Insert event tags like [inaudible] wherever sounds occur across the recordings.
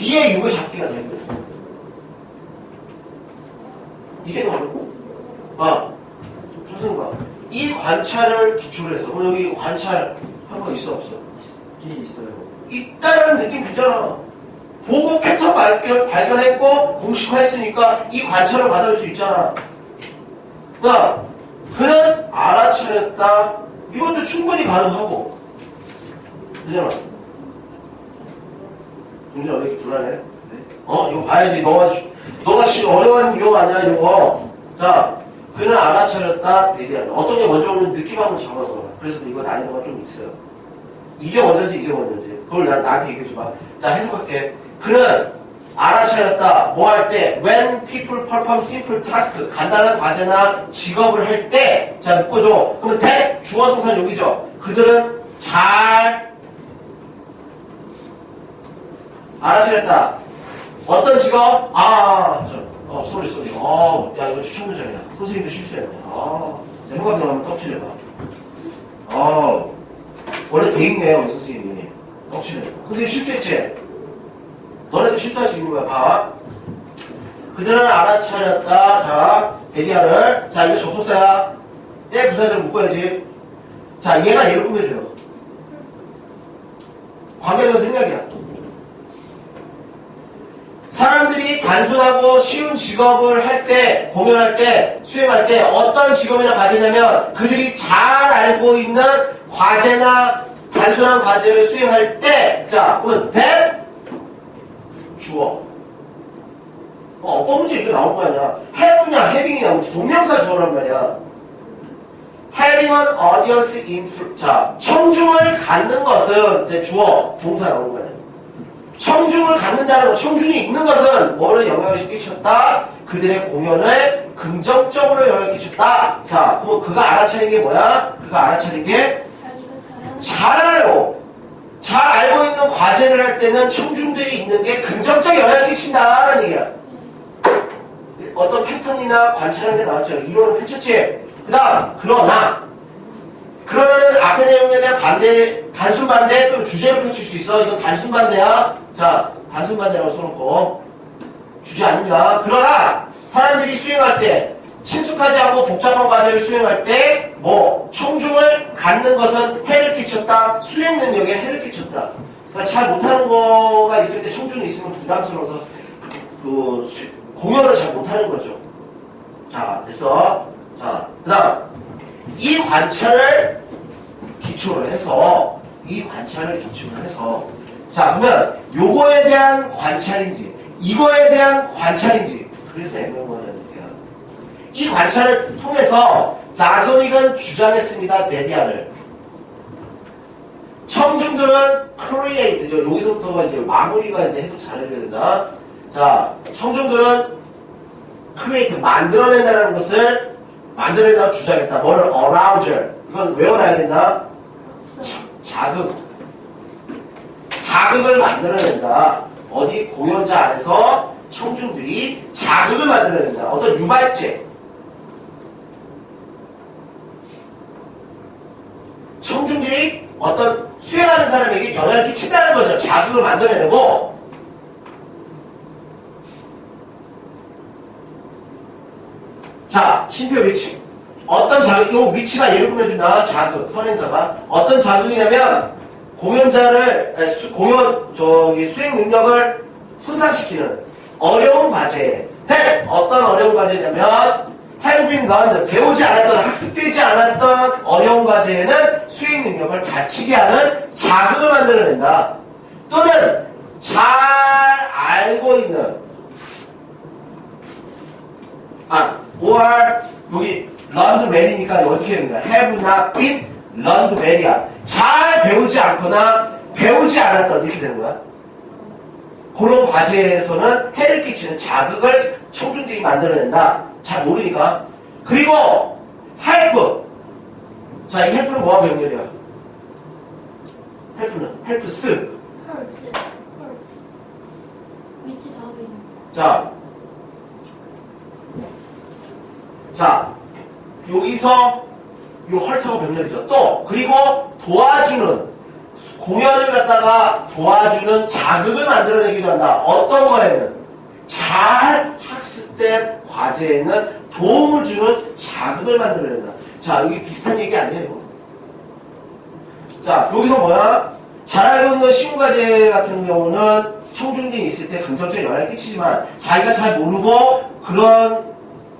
뒤에 이거 잡기가 되는 거야. 이게 더 어렵고. 아, 선생님과 이 관찰을 기초로 해서 그럼 여기 관찰 한 거 있어 없어? 이 있어요. 있다라는 느낌 들잖아. 보고 패턴 발견, 발견했고 공식화했으니까 이 관찰을 받아올 수 있잖아. 그러니까 그는 알아차렸다. 이것도 충분히 가능하고. 그잖아. 동진아 왜 이렇게 불안해? 어? 이거 봐야지. 너가, 너가 지금 어려운 이거 아니야, 이거. 자, 그는 알아차렸다. 대대하다. 어떤 게 먼저 오는 느낌 한번 잡아봐. 그래서 이거 난이도가 좀 있어요. 이게 먼저인지 이게 먼저인지. 그걸 나, 나한테 얘기해줘봐. 자, 해석할게. 그는 알아차렸다. 뭐 할 때? When people perform simple task. 간단한 과제나 직업을 할 때. 자, 묶어줘. 그러면 that 주어 동사 여기죠. 그들은 잘 알아차렸다. 어떤 직업? 아, 저, 어, 쏘리, 쏘리. 어, 야, 이거 추천 문장이야. 선생님도 실수했네. 아, 내가 한번 떡칠해봐. 아, 원래 돼 있네요, 우리 선생님이. 떡칠해. 선생님 실수했지? 너네도 실수할 수 있는 거야, 봐. 그들은 알아차렸다. 자, 베디아를. 자, 이거 접속사야. 내 부사절을 묶어야지. 자, 얘가 얘를 꾸며줘요. 관계는 생략이야. 사람들이 단순하고 쉬운 직업을 할 때, 공연할 때, 수행할 때 어떤 직업이나 과제냐면 그들이 잘 알고 있는 과제나 단순한 과제를 수행할 때, 자, 그러면 that 주어. 어, 어떤 문제 이렇게 나올 거 아니야. have냐, having이냐, 동명사 주어란 말이야. having an audience in, 자, 청중을 갖는 것은 이제 주어, 동사 나오는 거야. 청중을 갖는다는 거, 청중이 있는 것은 뭐를 영향을 끼쳤다? 그들의 공연을 긍정적으로 영향을 끼쳤다. 자, 그럼 그가 알아차린 게 뭐야? 그가 알아차린 게 잘 알아요. 잘 알고 있는 과제를 할 때는 청중들이 있는 게 긍정적 영향을 끼친다는 얘기야. 어떤 패턴이나 관찰하는 게 나왔죠. 이론을 펼쳤지. 그 다음, 그러나. 그러면은 앞에 내용에 대한 반대, 단순 반대 또 주제를 펼칠 수 있어. 이건 단순 반대야. 자, 단순 반대라고 써놓고. 주제 아닙니다. 그러나, 사람들이 수행할 때, 친숙하지 않고 복잡한 과제를 수행할 때, 뭐, 청중을 갖는 것은 해를 끼쳤다. 수행 능력에 해를 끼쳤다. 그러니까 잘 못하는 거가 있을 때 청중이 있으면 부담스러워서 그, 그 수- 공연을 잘 못하는 거죠. 자, 됐어. 자, 그 다음. 이 관찰을 기초로 해서, 이 관찰을 기초로 해서, 자, 그러면 요거에 대한 관찰인지, 이거에 대한 관찰인지, 그래서 애매모호하다는 얘기야. 이 관찰을 통해서 자손익은 주장했습니다. 데디아를. 청중들은 여- 여기서부터가 이제 마무리가 이제 해석 잘해줘야 된다. 자, 청중들은 create, 만들어낸다는 것을 만들어낸다고 주장했다. 뭐를 arousal. 이건 외워놔야 된다. 박사 자극. 자극을 만들어낸다. 어디 공연자 안에서 청중들이 자극을 만들어낸다. 어떤 유발제. 청중들이 어떤 수행하는 사람에게 영향을 끼친다는 거죠. 자극을 만들어내고. 자, 심표 위치. 어떤 자극, 요 위치가 예를 꾸며준다. 자극, 선행사가. 어떤 자극이냐면, 공연자를, 공연, 저기, 수행 능력을 손상시키는 어려운 과제. 대 어떤 어려운 과제냐면, 해빙 건 배우지 않았던, 학습되지 않았던 어려운 과제에는 수행 능력을 다치게 하는 자극을 만들어낸다. 또는, 잘 알고 있는, 아, or 여기 well이니까 어떻게 되는 거야? have not been learned well이야. 잘 배우지 않거나 배우지 않았던 이렇게 되는 거야. 그런 과제에서는 해를 끼치는 자극을 청중들이 만들어낸다. 잘 모르니까. 그리고 help. 자, 이 help는 뭐하고 연결이야? 헐츠 위치 다음에 있는 거 자, 자, 여기서 요 헐터가 병렬이죠. 또 그리고 도와주는 공연을 갖다가 도와주는 자극을 만들어내기도 한다. 어떤 거에는 잘 학습된 과제에는 도움을 주는 자극을 만들어낸다. 자, 여기 비슷한 얘기 아니에요. 자, 여기서 뭐야? 잘 알고 있는 시험 과제 같은 경우는 청중들이 있을 때 긍정적인 영향을 끼치지만 자기가 잘 모르고 그런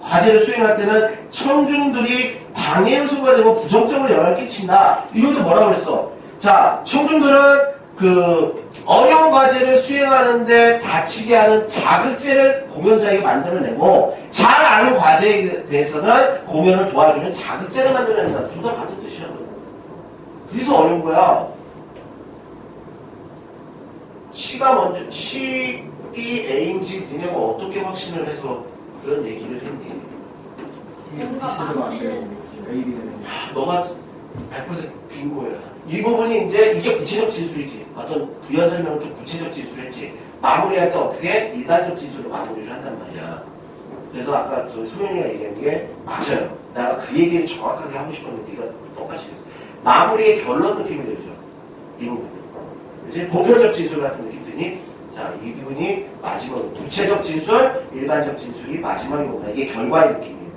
과제를 수행할 때는 청중들이 방해 요소가 되고 부정적으로 영향을 끼친다. 이것도 뭐라고 그랬어? 자, 청중들은 그 어려운 과제를 수행하는데 다치게 하는 자극제를 공연자에게 만들어내고 잘 아는 과제에 대해서는 공연을 도와주는 자극제를 만들어낸다. 둘 다 같은 뜻이라고. 그래서 어려운 거야. C가 먼저 B, A인지 니네가 어떻게 확신을 해서 그런 얘기를 했니? 뭔가 마무리되는 느낌. A, B 되는 너가 100% 빈거야. 이 부분이 이제 이게 구체적 진술이지. 어떤 부연 설명을 좀 구체적 진술했지. 마무리할 때 어떻게 일반적 진술로 마무리를 한단 말이야. 그래서 아까 저 소연이가 얘기한 게 맞아요. 내가 그 얘기를 정확하게 하고 싶었는데 네가 똑같이 했어. 마무리의 결론 느낌이 들죠. 이 부분. 이제 보편적 진술 같은 느낌 드니? 자, 이 부분이 마지막으로 구체적 진술, 일반적 진술이 마지막에 온다. 이게 결과의 느낌이에요.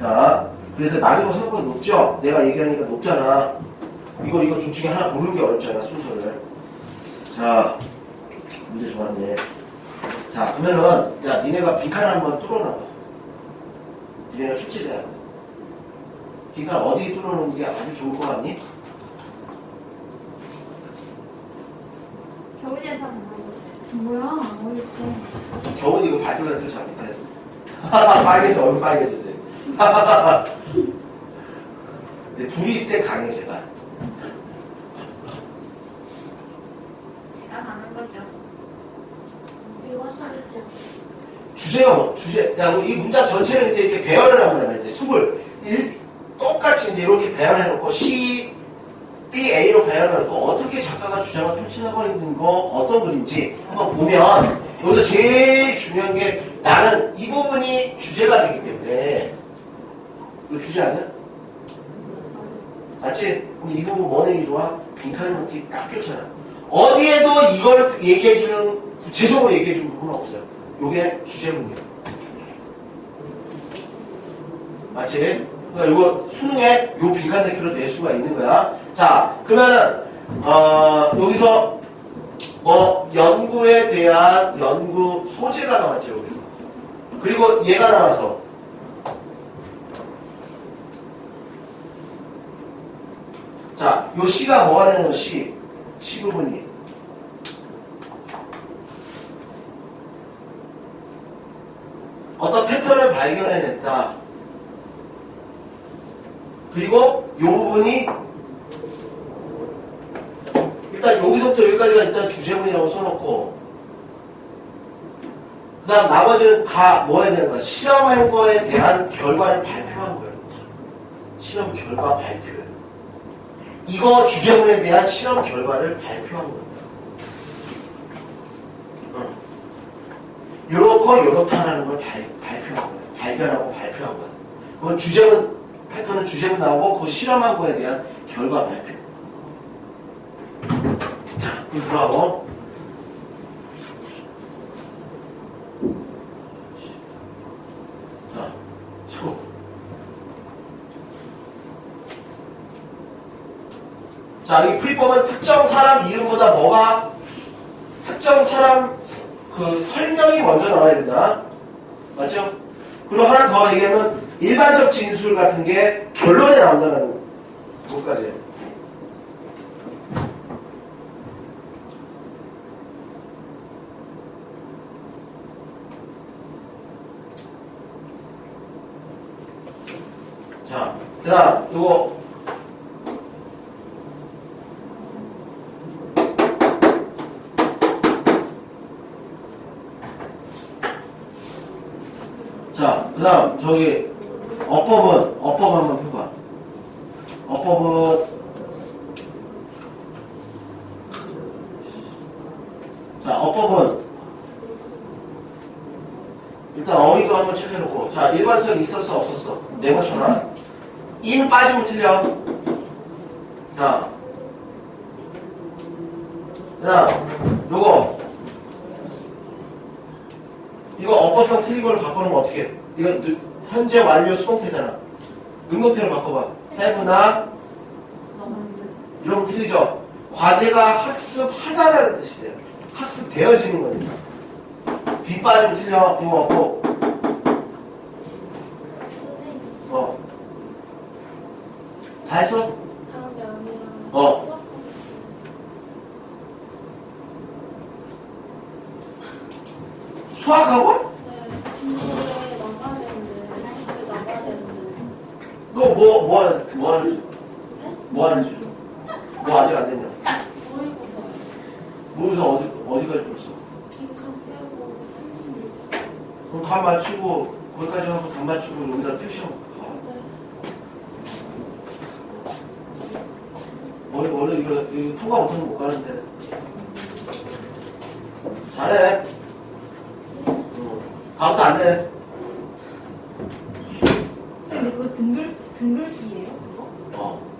자, 그래서 난이도 생각보다 높죠? 내가 얘기하니까 높잖아. 이거, 이거 둘 중에 하나 고르는 게 어렵잖아, 순서를. 자, 문제 좋았네. 자, 그러면은, 야, 니네가 빈칸 한번 뚫어놔봐. 니네가 출제자야. 빈칸 어디 뚫어놓는 게 아주 좋을 것 같니? 물어보세요. 뭐야? 어릴 때. 겨우 이거 발표가 더 잘못하네. 빨개져, 얼굴 빨개지지. 근데 [laughs] 둘이 있을 때 강해, 제가. 제가 가는 거죠. 주제가 뭐, 주제. 야, 이 문장 전체를 이제 이렇게 배열을 하면 돼. 이제 수를 일, 똑같이 이제 이렇게 배열해 놓고 C, B, A로 배열해놓고 어떻게 작가가 주장을 펼쳐나가고 있는 거 어떤 글인지 한번 보면 여기서 제일 중요한 게 나는 이 부분이 주제가 되기 때문에 이거 주제 아니야? 맞지? 그럼 이 부분 뭐 내기 좋아? 빈칸 놓기 딱 좋잖아. 어디에도 이걸 얘기해주는, 구체적으로 얘기해주는 부분은 없어요. 요게 주제문이에요. 맞지? 그러니까 이거 수능에 요 빈칸 넣기로 낼 수가 있는 거야. 자, 그러면은, 어, 여기서 뭐 연구에 대한 연구 소재가 나왔죠, 여기서. 그리고 얘가 나와서 자, 요 C가 뭐가 되는 거 C? C 부분이. 어떤 패턴을 발견해냈다. 그리고 요 부분이 일단 여기서부터 여기까지가 일단 주제문이라고 써놓고 그 다음 나머지는 다 뭐 해야 되는 거야? 실험한 거에 대한 결과를 발표한 거예요. 실험 결과 발표. 이거 주제문에 대한 실험 결과를 발표한 겁니다. 어. 요렇고 요렇다라는 걸 발, 발표한 거예요. 발견하고 발표한 거예요. 그건 주제문, 패턴은 주제문 나오고 그 실험한 거에 대한 결과 발표. 자, 그럼 돌아오고. 자, 치고. 자, 이 프리법은 특정 사람 이름보다 뭐가 특정 사람 그 설명이 먼저 나와야 된다. 맞죠? 그리고 하나 더 얘기하면 일반적 진술 같은 게 결론에 나온다는 것까지. 이거. 자, 그 다음 저기 어법은 어법 한번 해봐. 어법은 자, 어법은 일단 어휘도 한번 체크해놓고. 자, 일관성 있었어 없었어? 네버셔널 2는 빠지면 틀려. 자. 자, 요거. 이거 어법상 틀린 걸로 바꾸는 거 어떻게 해? 이건 현재 완료 수동태잖아. 능동태로 바꿔봐. 해구나. 이러면 틀리죠. 과제가 학습하다라는 뜻이에요. 학습되어지는 거니까. 빗 빠지면 틀려. 이거 없고. 어. 수학 수학하고? 네, 진도에 되는데 같이 나가야 되는데 너 뭐, 뭐, 하는- 뭐 하는 중? 뭐 하는 중? 뭐 아직 안 됐냐? 모의고사 모의고사 어디, 어디까지 풀었어? 빈칸 빼고 36까지 그럼 감 맞추고, 거기까지 하고 감 맞추고 여기다 표시하고 가. 원래, 이거 통과 못하면 못 가는데. 잘해. 응. 다음부터 안 돼. 근데 그거 등글 등글기예요? 그거? 어.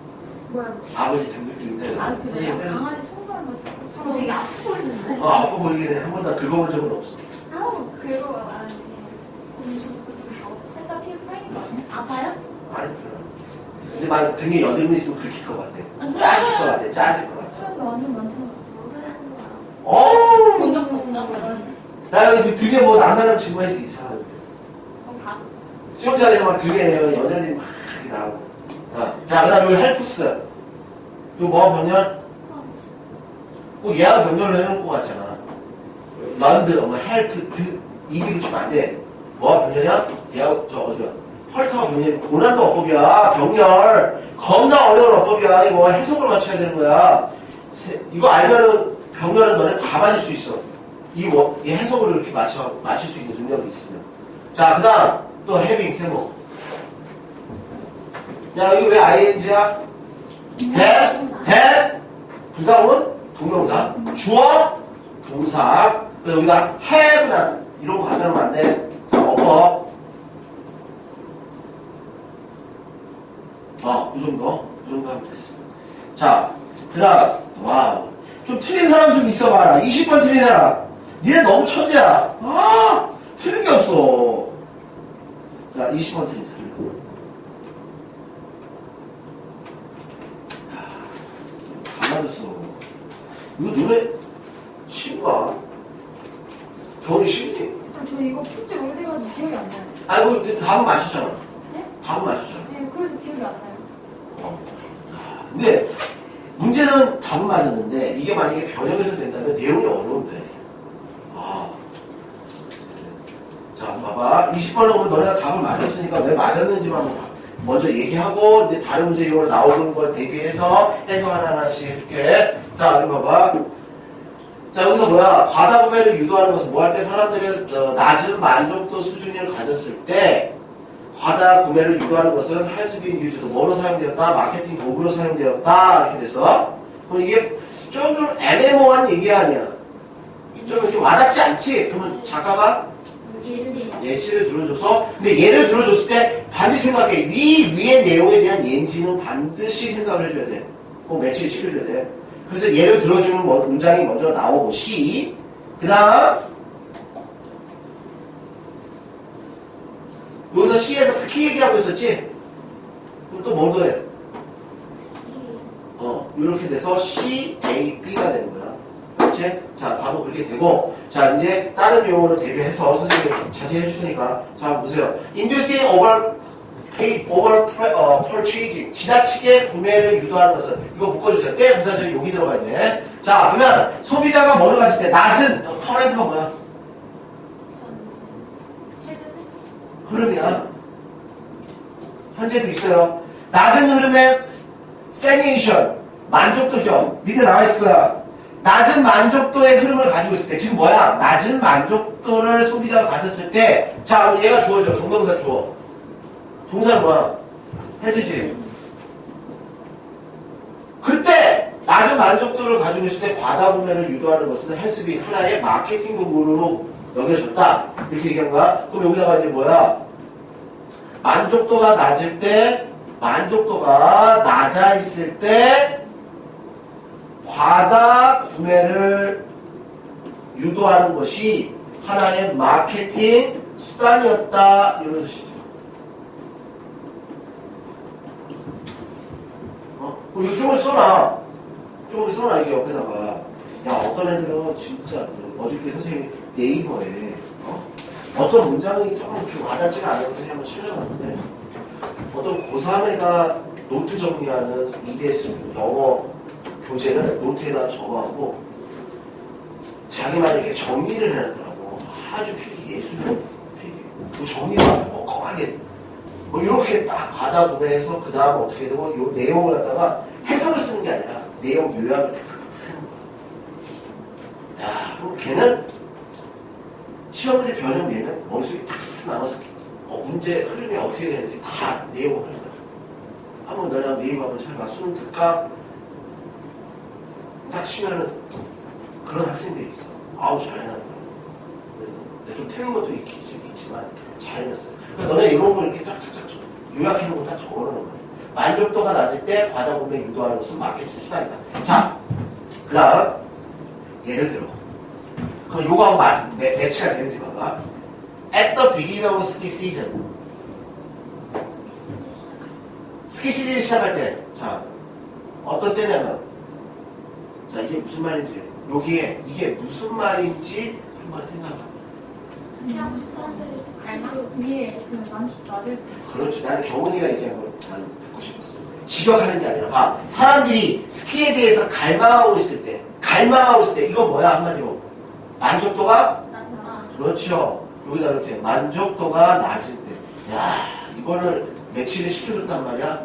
뭐야? 아버지 등글기인데. 아 그래요? 선생님 빼줬어. 강아지 손가락 맞고 되게 아파 보이는데. 어, 아파 보이긴 해. 한 번도 긁어본 적은 없어. 아우 긁어가 말하는데 무슨 살짝 피 풀린 거 아니야? 아파요? 아니, 별로. 근데 만약 등에 여드름 있으면 긁힐 것 같아. 짜질 것 같아. 짜질 것 같아. 사람도 완전 많잖아. 뭐? 어우! 본적? 그러지. 나 여기 등에 뭐 나사람 증거해주기 이상하는데. 전 가. 수영장에서 막 등에 여자들이 막 이렇게 나오고. 어. 자, 그 다음 여기 헬프스. 이거 뭐가 병렬? 꼭 얘가 병렬을 해놓을 것 같잖아. 런드, 뭐 헬프, 드, 이기로 치면 안 돼. 뭐가 병렬이야? 얘가 저 어디야? 펄터가 병렬, 고난도 어법이야. 병렬. 겁나 어려운 어법이야. 이거 해석을 맞춰야 되는 거야. 세- 이거 알면은 병렬은 너네 다 맞을 수 있어. 이, 워- 이 해석을 이렇게 맞춰, 맞출 수 있는 능력이 있으면. 자, 그 다음, 또 해빙, 세모. 야, 여기 왜 ing야? 대, 대, 부사원, 동명사, 주어, 동사, 또 여기다 have나 이런 거 갖다 놓으면 안 돼. 자, 어법. 어, 그 정도. 그 정도 하면 됐어. 자, 그 다음, 와, 좀 틀린 사람 좀 있어 봐라. 20번 틀린 사람. 니네 너무 천재야. 아, 틀린 게 없어. 자, 20번 틀린 사람. 가만있어. 이거 노래 친구가 쉽니? 아, 저 이거 풀지 오래돼가지고 기억이 안 나요. 아이고 근데 답은 맞췄잖아. 네? 답은 맞췄잖아. 네, 그래도 기억이 안 나요. 어. 근데 문제는 답은 맞았는데 변형해서 된다면 내용이 어려운데. 아. 자, 봐봐. 20번을 보면 너네가 답을 맞았으니까 왜 맞았는지만 한번 봐. 먼저 얘기하고 이제 다른 문제 이거 나오는 걸 대비해서 해석 하나하나씩 해줄게. 자, 여기 봐봐. 자, 여기서 뭐야? 과다 구매를 유도하는 것은 뭐 할 때 사람들이 어, 낮은 만족도 수준을 가졌을 때 과다 구매를 유도하는 것은 been used 뭐로 사용되었다? 마케팅 도구로 사용되었다 이렇게 됐어. 그럼 이게 조금 애매모호한 얘기 아니야. 좀 이렇게 와닿지 않지? 그러면 작가가 예시. 예시를 들어줘서 근데 예를 들어줬을 때 반드시 생각해 위 위의 내용에 대한 예지는 반드시 생각을 해줘야 돼. 꼭 매치를 시켜줘야 돼. 그래서 예를 들어주는 뭐 문장이 먼저 나오고 시 그다음 여기서 시에서 스키 얘기하고 있었지? 그럼 또 뭐도 해? 어 이렇게 돼서 C, A, B가 되는 거야. 그렇지? 자, 바로 그렇게 되고, 자, 이제 다른 용어로 대비해서 선생님이 자세히 해줄 테니까, 자, 보세요. Inducing over, pay, over 어, purchasing. 지나치게 구매를 유도하는 것은, 이거 묶어주세요. 때 부사절이 여기 들어가 있네. 자, 그러면 소비자가 뭐를 가질 때, 낮은, 커렌트가 뭐야? 흐름이야. 현재도 있어요. 낮은 흐름의 세니에이션, 만족도죠. 밑에 나와 있을 거야. 낮은 만족도의 흐름을 가지고 있을 때, 지금 뭐야? 낮은 만족도를 소비자가 가졌을 때, 자, 얘가 주어져. 동명사 주어. 동사는 뭐야? 해지지. 그때, 낮은 만족도를 가지고 있을 때 과다 구매를 유도하는 것은 헬스비 하나의 마케팅 도구로 여겨졌다. 이렇게 얘기한 거야. 그럼 여기다가 이제 뭐야? 만족도가 낮을 때, 만족도가 낮아 있을 때, 과다 구매를 유도하는 것이 하나의 마케팅 수단이었다 이런 뜻이죠. 어? 조금 써놔. 조금 써놔 이게 옆에다가. 야 어떤 애들은 진짜 그 어저께 선생님 네이버에 어? 어떤 문장이 조금 이렇게 와닿지가 않아서 한번 찾아봤는데 어떤 고3애가 노트 정리하는 EBS 영어 교재를 노트에다 적어갖고 자기만 이렇게 정리를 해놨더라고. 아주 필기. 필기. 그 정리가 아주 멍청하게. 뭐 이렇게 딱 받아 구매해서 그 다음 어떻게 되고 요 내용을 갖다가 해석을 쓰는 게 아니라 내용 요약을. 야, 그럼 걔는 시험지 변형 내는 머릿속에 탁탁 나와서 어, 문제 흐름이 어떻게 되는지 다 내용을 하는 거야. 한번 너랑 네이버 한번 찾아봐. 수능 특강 딱 치면은 그런 학생들이 있어. 아우 잘해놨다. 근데 좀 틀린 것도 있, 있지만 잘해놨어요. 그러니까 너네 이런 거 이렇게 쫙쫙쫙 요약해놓은 거다 적어놓는 거야. 만족도가 낮을 때 과다 구매 유도하는 것은 마케팅 수단이다. 자, 그 다음 예를 들어 그럼 요거하고 마, 매, 매치가 되는지 봐봐. At the beginning of ski season 스키 시즌 시작할 때, 자, 어떤 때냐면, 자, 이게 무슨 말인지, 여기에 이게 무슨 말인지 한번 생각해. 스키하고 싶었는데 갈망 위에 그 낮을 때. 그렇죠. 나는 경훈이가 얘기한 걸 나는 듣고 싶었어. 직역하는 게 아니라, 아, 사람들이 스키에 대해서 갈망하고 있을 때, 갈망하고 있을 때, 이건 뭐야, 한마디로. 만족도가? 그렇죠. 여기다 이렇게, 만족도가 낮을 때. 야, 이거를 매치를 시켜줬단 말이야.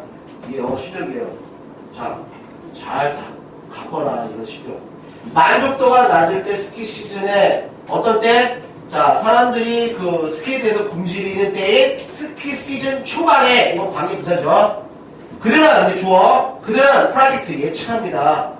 이게 영어 실력이에요. 자, 잘 다, 갖거라, 이런 실력. 만족도가 낮을 때 스키 시즌에, 어떤 때? 자, 사람들이 그 스키에 대해서 굶주리는 때에 스키 시즌 초반에, 이거 관계 부사죠. 그들은, 주어, 그들은 프로젝트 예측합니다.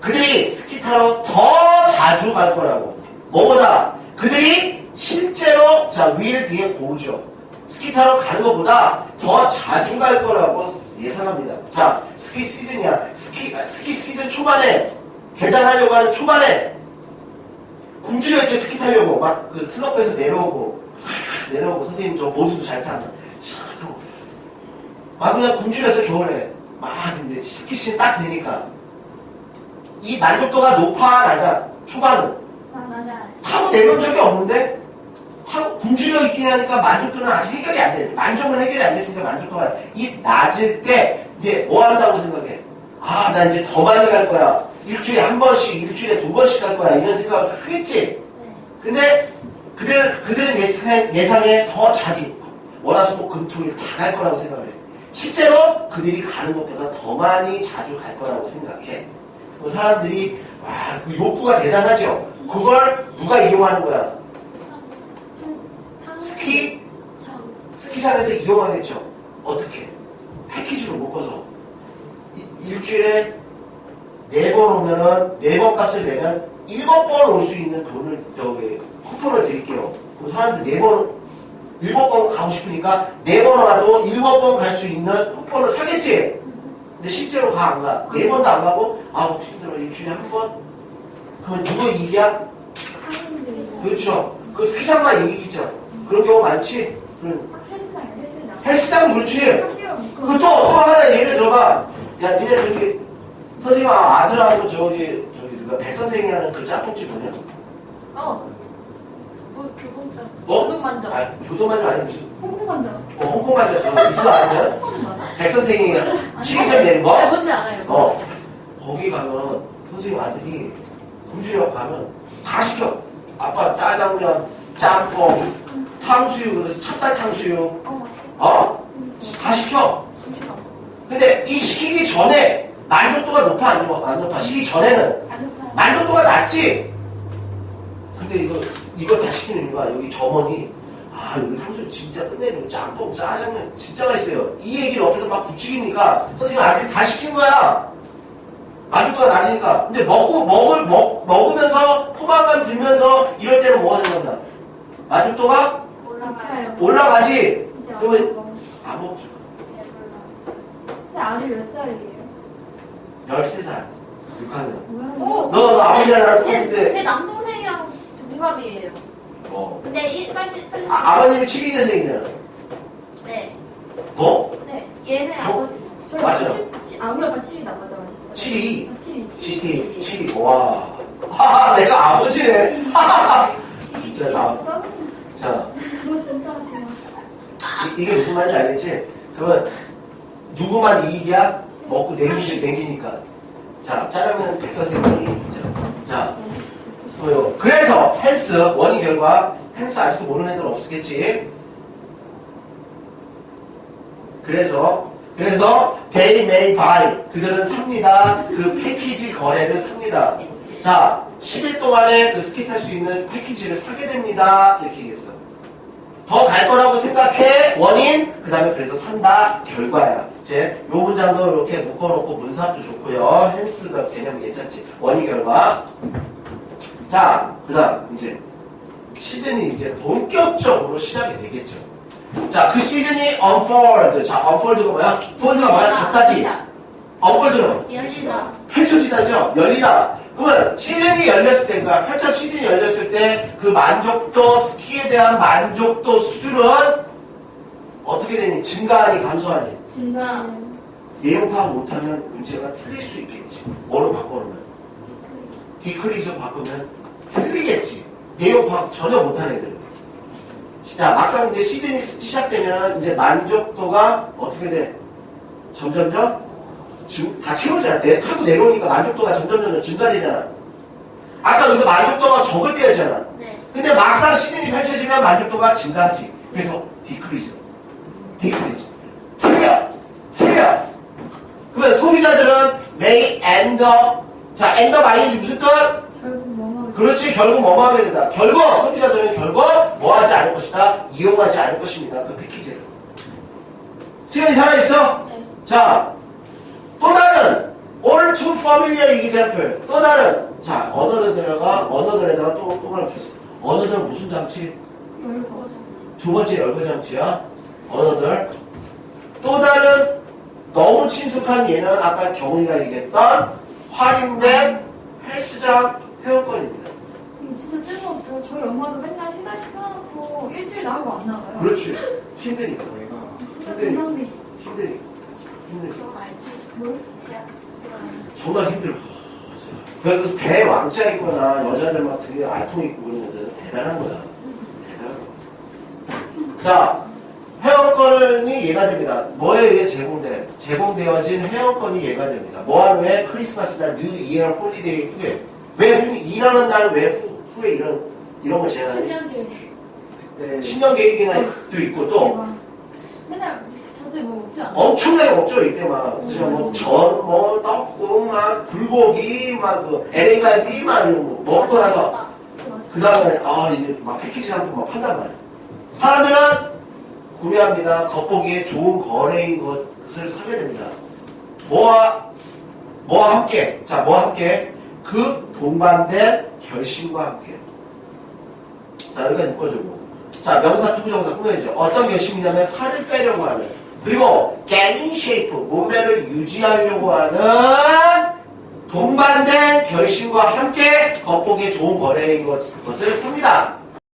그들이 스키 타러 더 자주 갈 거라고. 뭐보다? 그들이 실제로, 자, 위를 뒤에 고르죠. 스키 타러 가는 것보다 더 자주 갈 거라고 예상합니다. 자, 스키 시즌이야. 스키, 아, 스키 시즌 초반에, 개장하려고 하는 초반에, 굶주려 있지, 스키 타려고. 막, 그 슬로프에서 내려오고, 하, 내려오고, 선생님 저 보드도 잘 하고. 막 그냥 굶주려서 겨울에. 막, 이제 스키 시즌 딱 되니까. 이 만족도가 높아, 낮아? 초반은. 아. 타고 내려온 적이 없는데 타고 굶주려 있긴 하니까 만족도는 아직 해결이 안 돼. 만족은 해결이 안 됐으니까 만족도가 이 낮을 때 이제 뭐 한다고 생각해? 아, 나 이제 더 많이 갈 거야. 일주일에 한 번씩, 일주일에 두 번씩 갈 거야. 이런 생각을 하겠지. 네. 근데 그들, 그들은 예상에, 예상에 더 자주 월화수목 금토일 다 갈 거라고 생각을 해. 실제로 그들이 가는 것보다 더 많이 자주 갈 거라고 생각해. 그 사람들이 와, 그 욕구가 대단하죠. 그걸 누가 이용하는 거야? 스키 스키장에서 이용하겠죠. 어떻게? 패키지로 묶어서 이- 일주일에 네 번 오면은 네 번 값을 내면 일곱 번 올 수 있는 돈을 저기 쿠폰을 드릴게요. 그럼 사람들 네 번, 일곱 번 가고 싶으니까 네 번 와도 일곱 번 갈 수 있는 쿠폰을 사겠지. 근데 실제로 가 안 가? 네 번도 안 가고 아우 힘들어 일주일에 한 번. 그러면 누구 이익이야? 그렇죠. 그 스키장만 이익이죠. 그런 경우 많지. 그럼 헬스장이야, 헬스장. 헬스장 그렇지. 3개월 묶어. 그 또, 또 하나 예를 들어봐. 야, 니네 저기, 선생님 아들하고 저기, 저기 누가 백 선생이 하는 그 짝꿍집 뭐냐? 어. 뭐 교본장. 어? 교본만점. 아, 교도만이 아니 무슨, 홍콩 관자. 어, 홍콩 가자. 저 있어, 아니야? 백 선생이 치킨점 내는 아, 거? 뭔지 알아요. 어. 거기 가면, 선생님 아들이 굶주려 가면 다 시켜. 아빠 짜장면, 짬뽕, 탕수육, 찹쌀 탕수육, 어, 다 시켜. 근데 이 시키기 전에 만족도가 높아 안 높아? 안 높아. 시키기 전에는. 만족도가 낮지. 근데 이거 이거 다 시키는 이유가 여기 점원이 아 여기 탕수육 진짜 끝내줘 짬뽕 짜장면 진짜 맛있어요. 이 얘기를 옆에서 막 부추기니까 선생님 아직 다 시킨 거야. 만족도가 낮으니까. 근데 먹고 먹을 먹 먹으면서 포만감 들면서 이럴 때는 뭐가 생각나? 만족도가 올라가요. 올라가지. 이제 그러면 안 먹죠. 이제 아들 몇 살이에요? 13살. 6학년. 뭐야? 오! 너, 너 아버지랑 나랑 제, 똑같은데. 제 남동생이랑 동갑이에요. 어. 근데 이 빨리 빨리. 아, 아버님이 72년생이잖아. 네. 너? 네. 얘는 저- 아버지. 저희 맞아. 칠- 칠- 아 우리 아빠 7이 맞아 맞아. 72. 아, 7이. GT, 72. 와. 하하, 내가 아버지네. 하하하. 진짜 나. 자, 너 진짜 싫어. 이, 이게 무슨 말인지 알겠지? 그러면 누구만 이익이야? 먹고 냉기지, 냉기니까. 자, 짜장면 백사생이. 자, 자, 또요. 그래서 헬스, 원인 결과, 헬스 아직도 모르는 애들 없었겠지? 그래서, 그래서, they may buy. 그들은 삽니다. 그 패키지 거래를 삽니다. 자, 10일 동안에 그탈수 있는 패키지를 사게 됩니다. 이렇게 얘기했어. 더갈 거라고 생각해. 원인. 그 다음에 그래서 산다. 결과야. 이제 요 문장도 이렇게 묶어놓고 문사도 좋고요. 헬스가 개념 괜찮지. 원인 결과. 자, 그 다음 이제 시즌이 이제 본격적으로 시작이 되겠죠. 자, 그 시즌이 unfold. 자, unfold가 뭐야? fold가 뭐야? 잡다지. unfold는 열리다. 펼쳐지다죠? 열리다. 그러면 시즌이 열렸을 때, 그러니까 펼쳐 시즌이 열렸을 때 그 만족도, 스키에 대한 만족도 수준은 어떻게 되니? 증가하니, 감소하니? 증가. 내용 파악 못하면 문제가 틀릴 수 있겠지. 뭐로 바꿔놓으면? 디크리즈 바꾸면 틀리겠지. 내용 파악 전혀 못하는 애들은. 자, 막상 이제 시즌이 시작되면 이제 만족도가 어떻게 돼? 점점점 증- 다 채우잖아. 내, 타고 내려오니까 만족도가 점점점 증가되잖아. 아까 여기서 만족도가 적을 때였잖아. 네. 근데 막상 시즌이 펼쳐지면 만족도가 증가하지. 그래서 디크리즈. 디크리즈. 틀려. 틀려. 그러면 소비자들은 may end up. 자, end up ing 무슨 뜻? 그렇지. 결국 뭐뭐 하게 된다. 결국 소비자들은 결국 뭐 하지 않을 것이다. 이용하지 않을 것입니다. 그 패키지를. 시간이 살아있어? 네. 자, 또 다른 all too familiar example. 또 다른 자 언어들에다가 언어들에다가 또 또 하나 줬어. 언어들은 무슨 장치? 두 번째 열거 장치야. 언어들. 또 다른 너무 친숙한 얘는 아까 경훈이가 얘기했던 할인된 헬스장 회원권입니다. 이거 진짜 뜬금없어요. 저희 엄마도 맨날 세달 시켜놓고 일주일 나오고 안 나와요. 그렇지. 힘드니까. 진짜 힘드니까. 건강비. 힘드니까. 힘드니까. 그거 알지? 뭘? 알지? 정말 힘들어. 그래서 배 왕자 있거나 여자들 막 되게 알통 있고 그런 애들은 대단한 거야. 대단한 거야. 자, 회원권이 얘가 됩니다. 뭐에 의해 제공돼? 제공되어진 회원권이 얘가 됩니다. 뭐하러 해? 크리스마스나 뉴 이어 홀리데이 후에. 왜 후, 일하는 날왜 후에 이런, 이런 걸 제안하니? 신년 계획. 네. 신년 계획이나 도 있고 또 대박. 맨날 저때 뭐 먹지 않아? 엄청나게 먹죠 이때 막 진짜 뭐전뭐 떡국 막 불고기 막그 LA 갈비 막 이런 거 먹고 나서. 그 다음에 아 이게 막 패키지 상품 막 판단 말이야 사람들은 구매합니다 겉보기에 좋은 거래인 것을 사게 됩니다 뭐와 뭐와 함께 자 뭐와 함께 그 동반된 결심과 함께. 자 여기까지 묶어주고. 자 명사 투부정사 꾸며야죠. 어떤 결심이냐면 살을 빼려고 하는 그리고 getting shape 몸매를 유지하려고 하는 동반된 결심과 함께 겉보기에 좋은 거래인 것- 것을 삽니다